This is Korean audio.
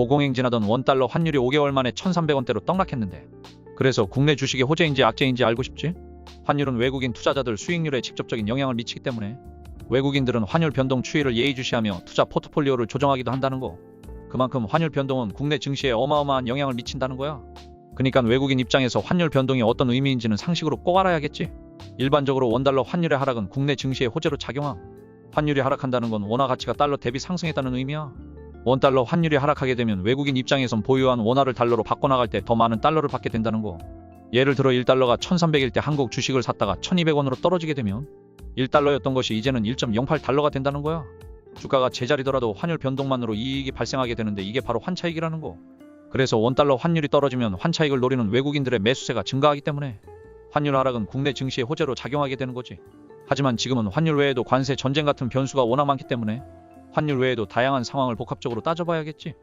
고공행진하던 원달러 환율이 5개월 만에 1,300원대로 떡락했는데 그래서 국내 주식이 호재인지 악재인지 알고 싶지? 환율은 외국인 투자자들 수익률에 직접적인 영향을 미치기 때문에 외국인들은 환율 변동 추이를 예의주시하며 투자 포트폴리오를 조정하기도 한다는 거. 그만큼 환율 변동은 국내 증시에 어마어마한 영향을 미친다는 거야. 그러니까 외국인 입장에서 환율 변동이 어떤 의미인지는 상식으로 꼭 알아야겠지. 일반적으로 원달러 환율의 하락은 국내 증시에 호재로 작용함. 환율이 하락한다는 건 원화 가치가 달러 대비 상승했다는 의미야. 원달러 환율이 하락하게 되면 외국인 입장에선 보유한 원화를 달러로 바꿔나갈 때 더 많은 달러를 받게 된다는 거. 예를 들어 1달러가 1300일 때 한국 주식을 샀다가 1200원으로 떨어지게 되면 1달러였던 것이 이제는 1.08달러가 된다는 거야. 주가가 제자리더라도 환율 변동만으로 이익이 발생하게 되는데 이게 바로 환차익이라는 거. 그래서 원달러 환율이 떨어지면 환차익을 노리는 외국인들의 매수세가 증가하기 때문에 환율 하락은 국내 증시의 호재로 작용하게 되는 거지. 하지만 지금은 환율 외에도 관세 전쟁 같은 변수가 워낙 많기 때문에 환율 외에도 다양한 상황을 복합적으로 따져봐야겠지.